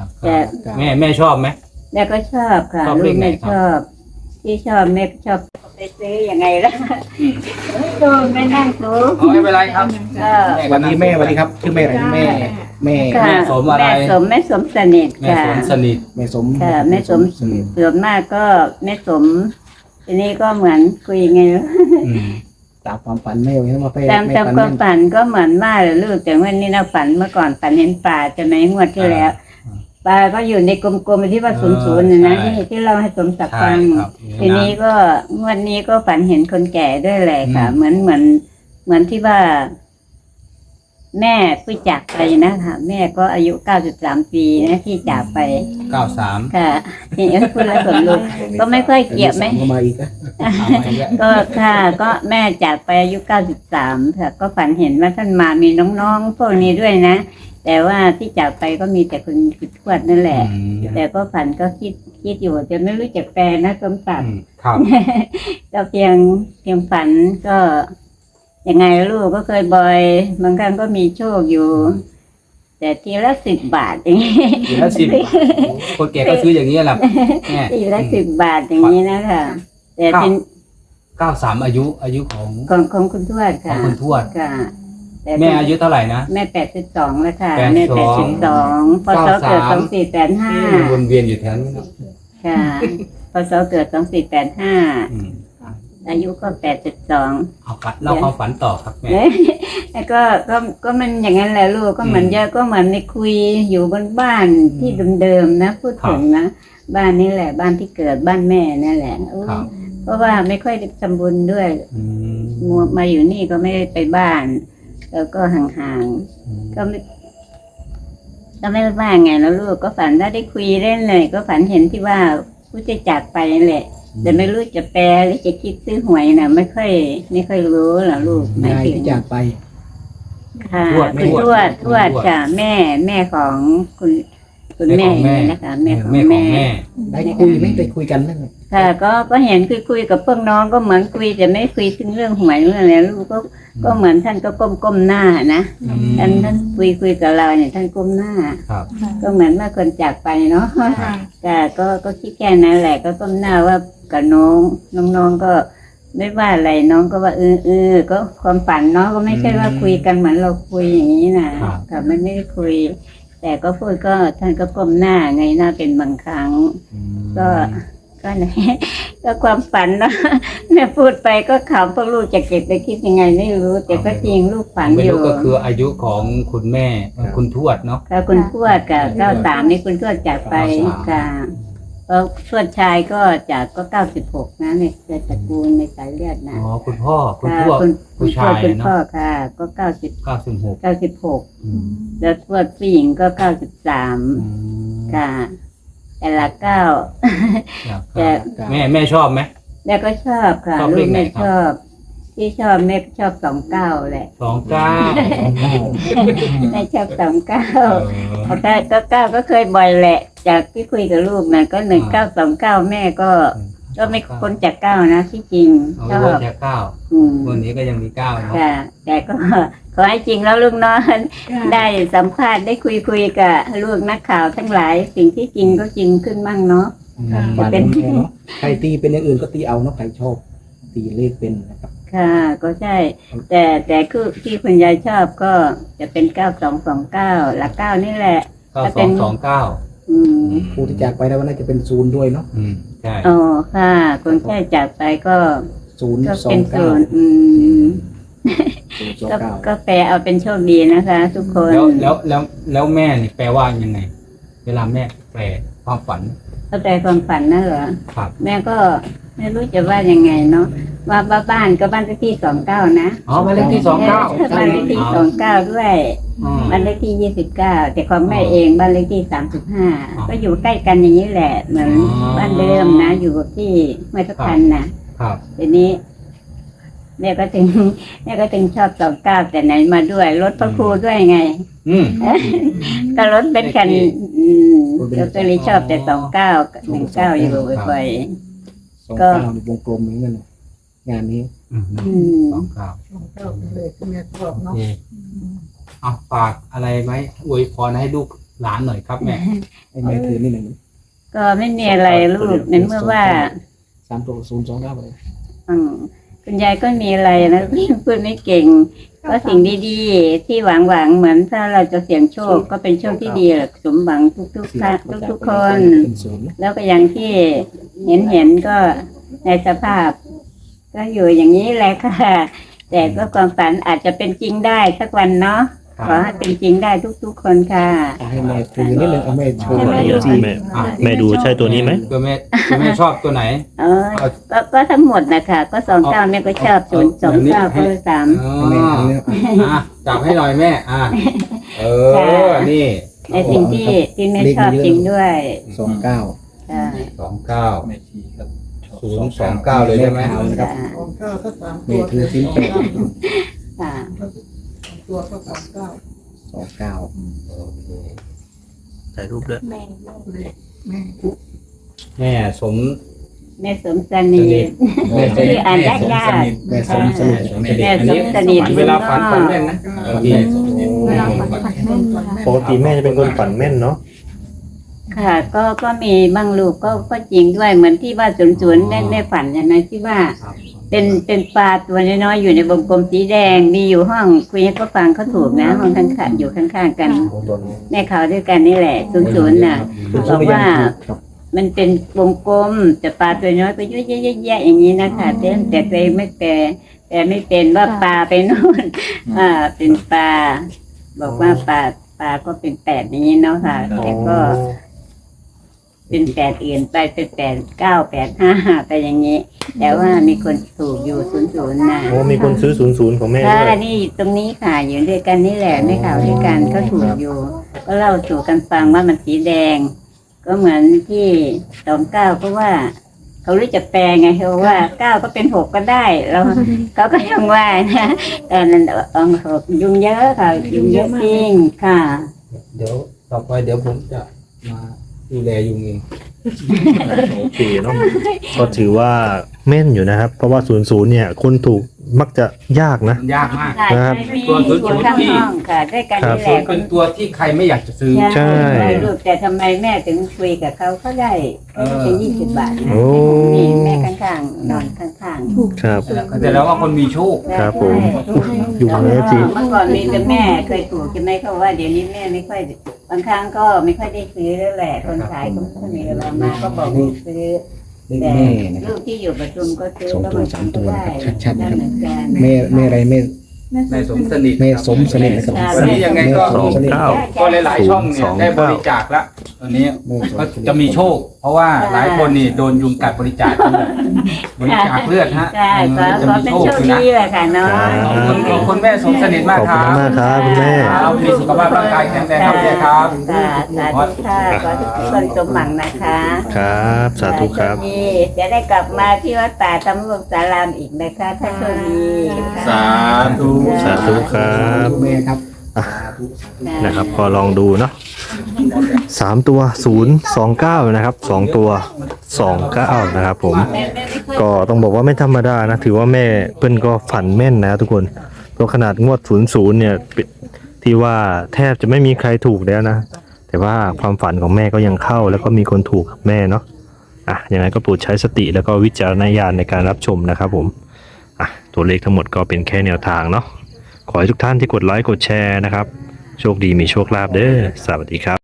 ครับแต่แม่แม่ชอบไหม แม่ก็ชอบค่ะชอบลูเลกขไหนแม่ครับ ชอบ ที่ชอบแม่ชอบไปซื้อยังไงล่ะโดนไม่นั่งสูอ๋อไม่เป็นไรครับก็วันนี้แม่สวัสดีครับชื่อแม่อะไรแม่แม่ค่ะแม่สมอะไร แม่สมแม่สมสนิทแม่ค่ะ สมสนิท แม่สมค่ะแม่สมสนิทส่วนมากก็แม่สม ทีนี้ก็เหมือนคุยไงอืมตามความฝันแม่ยังมาเป้ตามแม่ตามฝันความแม่นฝันก็เหมือนมากเลยลูกแต่วันนี้เราฝันเมื่อก่อนฝันเห็นปลาจะไหมงวดที่แล้ว ปลาก็อยู่ในกลมๆที่ว่าศูนย์ศูนย์นะนะที่ที่เราให้สมศักดิ์ใช่ฟังครับทีนี้ก็งวดนี้ก็ฝันเห็นคนแก่ด้วยแหละค่ะ อืม เหมือนเหมือนเหมือนที่ว่า แม่ผู้จากไปนะคะแม่ก็อายุเก้าสิบสามปีนะที่จากไป เก้าสามค่ะที่พูดแล้วขนลุกก็ไม่ค่อยเกี่ยวไหมก็มาอีกนะก็ค่ะ ก็แม่จากไปอายุเก้าสิบสามค่ะก็ฝันเห็นว่าท่านมามีน้องๆพวกนี้ด้วยนะ แต่ว่าที่จากไปก็มีแต่คุณคุณทวดนั่นแหละแต่ก็ฝันก็คิดคิดอยู่แต่ไม่รู้จักแปลนะสมศักดิ์อืมครับ ก็เพียงเพียงฝันก็ยังไงลูกก็เคยบ่อย บางครั้งก็มีโชคอยู่ แต่ทีละสิบบาทอย่างนี้ ทีละสิบคนแก่ก็ซื้ออย่างนี้แหละแม่ ทีละสิบบาทอย่างนี้นะคะแต่เป็นเก้าสามอายุอายุของของของคุณทวดของค่ะคุณทวด ค่ะ แต่แม่อายุเท่าไหร่นะ แม่แปดสิบสองแล้วค่ะ82แม่แปดสิบสองพศเกิดสองสี่แปดห้าวนเวียนอยู่แถวนี้เนอะค่ะพศเกิดสองสี่แปดห้าอืมอายุก็แปดสิบสอง เอาฝันเล่าความฝันต่อครับแม่เอ๊ะแล้วก็ก็ก็มันอย่างนั้นแหละลูกก็เหมือนอืมเยอะก็เหมือนในคุยอยู่บนบ้านที่เดิมๆนะพูดถึงนะบ้านนี้แหละบ้านที่เกิดบ้านแม่นั่นแหละเออครับ เพราะว่าไม่ค่อยได้ทำบุญด้วยอืมมัวมาอยู่นี่ก็ไม่ได้ไปบ้าน แล้วก็ห่างๆก็ไม่ก็ไม่ได้ว่าไงแล้วลูกก็ฝันว่าได้คุยเล่นเลย ก็ฝันเห็นที่ว่าผู้จะจากไปนั่นแหละ แต่ไม่รู้จะแปลหรือจะคิดซื้อหวยนะไม่ค่อย ไม่ค่อยรู้หรอลูกหมายยายถึงที่จากไปค่ะทวดคุณทวดทวดค่ะแม่แม่ของคุณ คุณแม่แม่ของแม่นะคะแม่ของแม่ของแม่แม่ได้คุยไหม่ได้คุยกันนั่นแหละค่ะก็ก็เห็นคุยคุยกับพวกน้องก็เหมือนคุยแต่ไม่คุยถึงเรื่องหวยเรื่องอะไรลูกก็ก็เหมือนท่านก็ก้มก้มหน้านะอืมท่านท่านคุยคุยกับเราเนี่ยท่านก้มหน้าครับก็เหมือนว่าคนจากไปเนาะครับแต่ก็ก็คิดแค่นั้นแหละ ก็ก้มหน้าว่ากับน้องน้องๆก็ไม่ว่าอะไรน้องก็ว่าเออเออก็ความฝันเนาะก็ไม่ใช่ว่าคุยกันเหมือนเราคุยอย่างนี้นะครับกับมันไม่ได้คุย แต่ก็พูดก็ท่านก็ก้มหน้าไงหน้าเป็นบางครั้งอืมก็ก็ไหนก็ความฝันเนาะแม่พูดไปก็ขำพวกลูกจะเก็บไปคิดยังไงไม่รู้ แต่ก็จริงลูกฝันไม่อยู่รู้ก็คืออายุของคุณแม่เอ่อคุณทวดเนาะค่ะคุณทวดกับเก้าสามนี่คุณทวดจากไป93ค่ะ ก็ทวดชายก็จากก็เก้าสิบหกนะในในตระกูลในสายเลือดนะอ๋อคุณพ่อคุณค่ะทวดคุณผู้คุณทชาวยดคุณเนอะพ่อค่ะ ก็เก้าสิบเก้าสิบหกเก้าสิบหกแล้วทวดผู้หญิงก็เก้าสิบสามค่ะ แต่ละเก้าแต่แม่แม่ชอบไหมแม่ก็ชอบค่ะชอบลูเลกขไหนแม่ครับชอบที่ชอบแม่ชอบสองเก้าแหละสองเก้าแม่ชอบสองเก้าเออเอาได้ก็เก้าก็เคยบ่อยแหละ จากที่คุยกับลูกนะก็หนึ่งเก้าสองเก้าแม่ก็ ก็ไม่พ้นจากเก้านะที่จริงเอาชอเรื่องบจากเก้าอืมวันนี้ก็ยังมีเก้าเนาะค่ะแต่ก็ขอให้จริงแล้วลูกเน้องได้สัมภาษณ์ได้คุยคุยกับลูกนักข่าวทั้งหลาย สิ่งที่จริงก็จริงขึ้นบ้างเนาะฝันเป็นเนาะใครตีเป็นอย่างอื่นก็ตีเอาเนาะใครชอบตีเลขเป็นนะครับ ค่ะก็ใช่ แต่แต่คือที่คุณยายชอบก็จะเป็นเก้าสองสองเก้าหลักเก้านี่แหละเก้าสองสองเก้า อืมผู้ที่จากไปแล้วน่าจะเป็นศูนย์ด้วยเนาะอืมใช่อ๋อค่ะคนแค่จากไปก็ศูนย์ก็สอเป็งนเก้าศูนย์อืมศูนย์สองก็เก้าก็แปลเอาเป็นโชคดีนะคะ ทุกคนแล้วแล้วแล้วแล้วแม่นี่แปลว่ายังไง เวลาแม่แปลความฝันก็แปลความฝันนะเหรอ ครับ แม่ก็ ไม่รู้จะว่ายังไงเนาะว่าบ้านบ้านก็บ้านเลขที่สองเก้านะอ๋อหมายเลขที่สองเก้าบ้านเลขที่สองเก้าด้วยอืมบ้านเลขที่ยี่สิบเก้าแต่ของแม่เองบ้านเลขที่สามสิบห้าอ๋อก็อยู่ใกล้กันอย่างนี้แหละ เหมือนอ๋อบ้านเดิมนะอยู่ที่ไม่ทุกพันนะครับทีนี้แม่ก็ถึงแม่ก็ถึงชอบสองเก้าแต่ไหนมาด้วยรถพระครูด้วยไงอืมก็รถเป็นกันอืมก็เลยชอบแต่สองเก้าหนึ่งเก้าอยู่บ่อย สองก็เก้าในวงกลมอย่างนั้นงานนี้อืมๆอืม สองเก้าเก้าเลยคือแม่ชอบโอเนาะเคเอาฝากอะไรไหมอวยพรให้ลูกหลานหน่อยครับแม่ให้แม่ถือนิดหนึ่งก็ไม่มีอะไรลูกในเมื่อว่า สามตัวศูนย์สองเก้าเลยอืมคุณยายก็มีอะไรนะ พูดไม่เก่ง ก็สิ่งดีๆ ที่หวังหวังๆเหมือนถ้าเราจะเสี่ยงโชคก็เป็นโชคที่ดีแหละสมหวังทุกๆท่านทุกๆคนเป็นศูนย์แล้วก็อย่างที่เห็นเห็นๆก็ในสภาพ ก็อยู่อย่างนี้แหละค่ะ แต่ก็ความฝันอาจจะเป็นจริงได้สักวันเนาะครับ ขอให้เป็นจริงได้ทุกๆคนค่ะเอาให้แม่ถือนิดหนึ่งเอาแม่โชว์ให้แม่ดูสิแม่แม่ดูใช่ตัวนี้ไหม ตัวแม่ตัวแม่ชอบตัวไหน เออก็ก็ทั้งหมดนะคะก็สองเก้าแม่ก็ชอบศูนย์สองเก้าก็สาม อ๋อให้แม่ถือเนี่ย อะจับให้หน่อยแม่ อะเออนี่ในสิ่งที่ที่แม่ชอบจริงด้วยสองเก้าค่ะสองเก้าศูนย์สองเก้าเลยใช่ไหมเอานะครับสองเก้าถ้าสามแม่ตัวถือทิ้งไปค่ะ ตัวก็สามเก้าสองเก้าถ่ายรูปด้วยแม่แม่สมแม่สมสนิทแม่ชื่ออ่านยากยากแม่สมสนิทแม่สมสนิทเวลาฝันฝันแม่นนะบางทีปกติแม่จะเป็นคนฝันแม่นเนาะค่ะ ก็ก็มีบางลูกก็ก็จริงด้วยเหมือนที่ว่าศูนย์ศูนย์แม่แม่ฝันอย่างนั้นที่ว่า เป็นเป็นปลาตัวน้อยๆอยู่ในวงกลมสีแดงมีอยู่ห้องคุยให้เขาฟังเขาถูกนะ ห้องข้างๆอยู่ข้างๆกัน แม่เขาด้วยกันนี่แหละศูนย์ศูนย์น่ะบอกว่าครับมันเป็นวงกลมแต่ปลาตัวน้อยไปเยอะๆๆๆอย่างนี้นะคะแต่แต่ตัวเองไม่แปลแต่ไม่เป็นว่าปลาไปโน่นอ่า เป็นปลาบอกว่าปลาปลาก็เป็นแปดอย่างนี้เนาะค่ะแต่ก็ เป็นแปดอื่นไปเป็นแปดเก้าแปดห้าไปอย่างนี้ แต่ว่ามีคนถูกอยู่ศูนย์ศูนย์นะโอ้มีคนซื้อศูนย์ศูนย์ของแม่ค่ะด้วยนี่ตรงนี้ค่ะอยู่ด้วยกันนี่แหละไม่ข่าวด้วยกันก็ถูกอยู่ ก็เล่าสู่กันฟังว่ามันสีแดง ก็เหมือนที่สองเก้าเพราะว่าเขารู้จะแปลไงเขาว่าเก้าก็เป็นหกก็ได้แล้วเขาก็ยังว่านะตอนนั้นเออหกยุงเยอะค่ะยุงเยอะจริงค่ะ เดี๋ยวต่อไปเดี๋ยวผมจะมา ดูแลยุงเองโอเคเนาะก็ถือว่าแม่นอยู่นะครับ เพราะว่าศูนย์ศูนย์เนี่ย คนถูก มักจะยากนะ มันยากมากค่ะครับมีตัวศูนย์อยู่ข้างห้องค่ะด้วยกันนี่แหศูละนย์เป็นตัวที่ใครไม่อยากจะซื้อ ใช่ลูกแต่ทำไมแม่ถึงคุยกับเขาเขาได้เออถึงยี่สิบบาทนะโอ้นี่แม่ข้างๆนอนข้างๆ ครับแต่แล้วว่าคนมีโชค ครับผมอยู่ใน FG เมื่อก่อนมีแต่แม่เคยถูกใช่ไหมเขาว่าเดี๋ยวนี้แม่ไม่ค่อยบางครั้งก็ไม่ค่อยได้ซื้อแล้วแหละคนขายก็ไม่ค่อยมีเวลามาก็บอกให้ซื้อ เลขแต่แม่นะคลูรับ กที่อยู่ประชุมก็ซื้อสองตัวสามตัวนะครับชัดๆนะครับเหมือนกันแม่แม่อะไรแม่แม่สมสนิทแม่สมสนิทนะครับ วันนี้ยังไงก็ แม่สมสนิทเก้าก็หลายๆช่องเนี่ยได้บริจาคแล้ว ตอนนี้แม่สก็มสนิทจะมีโชค เพราะว่าหลายคนนี่โดนยุงกัดบริจาคเลือดบริจาคเลือดฮะใช่ขอจะขอมีเป็นโชคโชคอยู่นะดีแหละค่ะเนาะขอบคุณขอบคุณแม่สมสนิทมากขอบคคุรัณบมากครับคุณแม่ ครับมีสุขภาพร่างกายแข็งแรงครับแม่ครับ ค่ะสาธุค่ะขอทุกคนสมหวังนะคะครับ สาธุครับ โชดีจะได้กลับมาที่วัดป่าตำรวจสารามอีกนะคะถ้าโชคดีสาธุสาธุครับ แม่ครับอะสาธุสาธุ นะครับ ก็ลองดูเนาะสามตัวศูนย์สองเก้านะครับสองตัวสองเก้านะครับ ผม ก็ต้องบอกว่าไม่ธรรมดานะ ถือว่าแม่เปิ้นก็ฝันแม่นนะทุกคนเพราะขนาดงวดศูนย์ศูนย์เนี่ยที่ว่าแทบจะไม่มีใครถูกแล้วนะ แต่ว่าความฝันของแม่ก็ยังเข้า แล้วก็มีคนถูกกับแม่เนาะอะยังไงก็โปรดใช้สติแล้วก็วิจารณญาณในการรับชมนะครับ ผมอะตัวเลขทั้งหมดก็เป็นแค่แนวทางเนาะ ขอให้ทุกท่านที่กดไลค์กดแชร์นะครับ โชคดีมีโชคลาภเด้อสวัสดีครับ